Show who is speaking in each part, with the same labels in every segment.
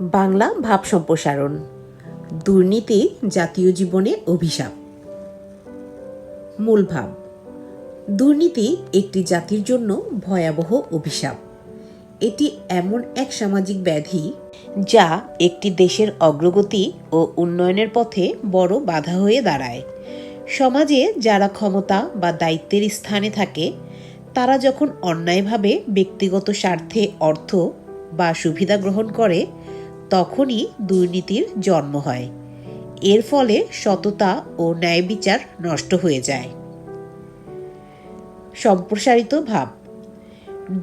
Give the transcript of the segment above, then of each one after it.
Speaker 1: বাংলা ভাব সম্প্রসারণ, দুর্নীতি জাতীয় জীবনে অভিশাপ। মূল ভাব, দুর্নীতি একটি জাতির জন্য ভয়াবহ অভিশাপ। এটি এমন এক সামাজিক ব্যাধি যা একটি দেশের অগ্রগতি ও উন্নয়নের পথে বড় বাধা হয়ে দাঁড়ায়। সমাজে যারা ক্ষমতা বা দায়িত্বের স্থানে থাকে, তারা যখন অন্যায়ভাবে ব্যক্তিগত স্বার্থে অর্থ বা সুবিধা গ্রহণ করে তখনই দুর্নীতির জন্ম হয়। এর ফলে সততা ও ন্যায় বিচার নষ্ট হয়ে যায়। সম্প্রসারিত ভাব।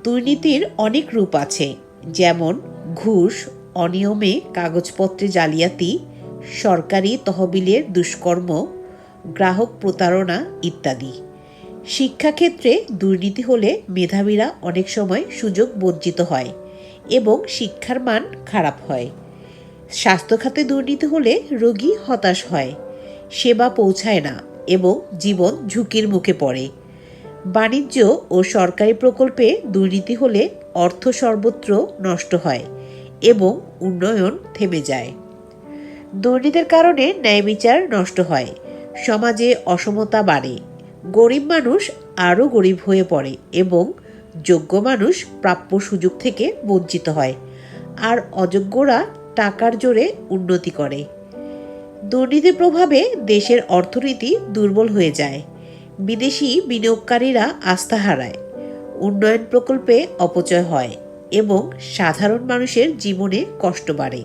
Speaker 1: দুর্নীতির অনেক রূপ আছে, যেমন ঘুষ, অনিয়মে কাগজপত্রে জালিয়াতি, সরকারি তহবিলের দুষ্কর্ম, গ্রাহক প্রতারণা ইত্যাদি। শিক্ষাক্ষেত্রে দুর্নীতি হলে মেধাবীরা অনেক সময় সুযোগ বঞ্চিত হয়। এবং শিক্ষার মান খারাপ হয়। স্বাস্থ্যখাতে দুর্নীতি হলে রোগী হতাশ হয়, সেবা পৌঁছায় না এবং জীবন ঝুঁকির মুখে পড়ে। বাণিজ্য ও সরকারি প্রকল্পে দুর্নীতি হলে অর্থ সর্বত্র নষ্ট হয় এবং উন্নয়ন থেমে যায়। দুর্নীতির কারণে ন্যায় বিচার নষ্ট হয়, সমাজে অসমতা বাড়ে, গরিব মানুষ আরও গরিব হয়ে পড়ে এবং যোগ্য মানুষ প্রাপ্য সুযোগ থেকে বঞ্চিত হয় আর অযোগ্যরা টাকার জোরে উন্নতি করে। দুর্নীতির প্রভাবে দেশের অর্থনীতি দুর্বল হয়ে যায়। বিদেশি বিনিয়োগকারীরা আস্থা হারায়। উন্নয়ন প্রকল্পে অপচয় হয় এবং সাধারণ মানুষের জীবনে কষ্ট বাড়ে।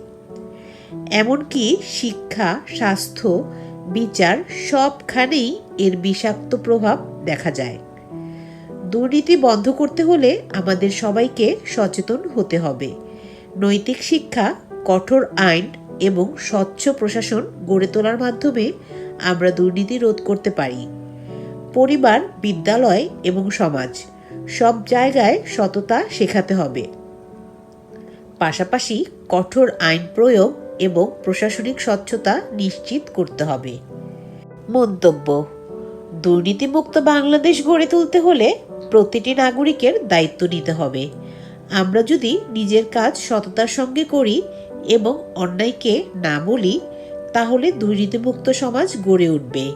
Speaker 1: এমনকি শিক্ষা, স্বাস্থ্য, বিচার সবখানেই এর বিষাক্ত প্রভাব দেখা যায়। দুর্নীতি বন্ধ করতে হলে আমাদের সবাইকে সচেতন হতে হবে। নৈতিক শিক্ষা, কঠোর আইন এবং স্বচ্ছ প্রশাসন গড়ে তোলার মাধ্যমে আমরা দুর্নীতি রোধ করতে পারি। পরিবার, বিদ্যালয় এবং সমাজ, সব জায়গায় সততা শেখাতে হবে। পাশাপাশি কঠোর আইন প্রয়োগ এবং প্রশাসনিক স্বচ্ছতা নিশ্চিত করতে হবে। মন্তব্য, দুর্নীতিমুক্ত বাংলাদেশ গড়ে তুলতে হলে প্রতিটি নাগরিকের দায়িত্ব নিতে হবে। আমরা যদি নিজের কাজ সততার সঙ্গে করি এবং অন্যায়কে না বলি, তাহলে দুর্নীতিমুক্ত সমাজ গড়ে উঠবে।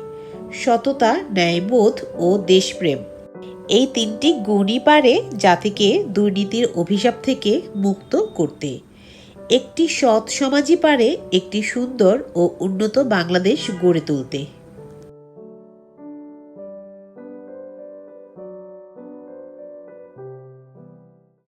Speaker 1: সততা, ন্যায়বোধ ও দেশপ্রেম। এই তিনটি গুণই পারে জাতিকে দুর্নীতির অভিশাপ থেকে মুক্ত করতে। একটি সৎ সমাজই পারে একটি সুন্দর ও উন্নত বাংলাদেশ গড়ে তুলতে।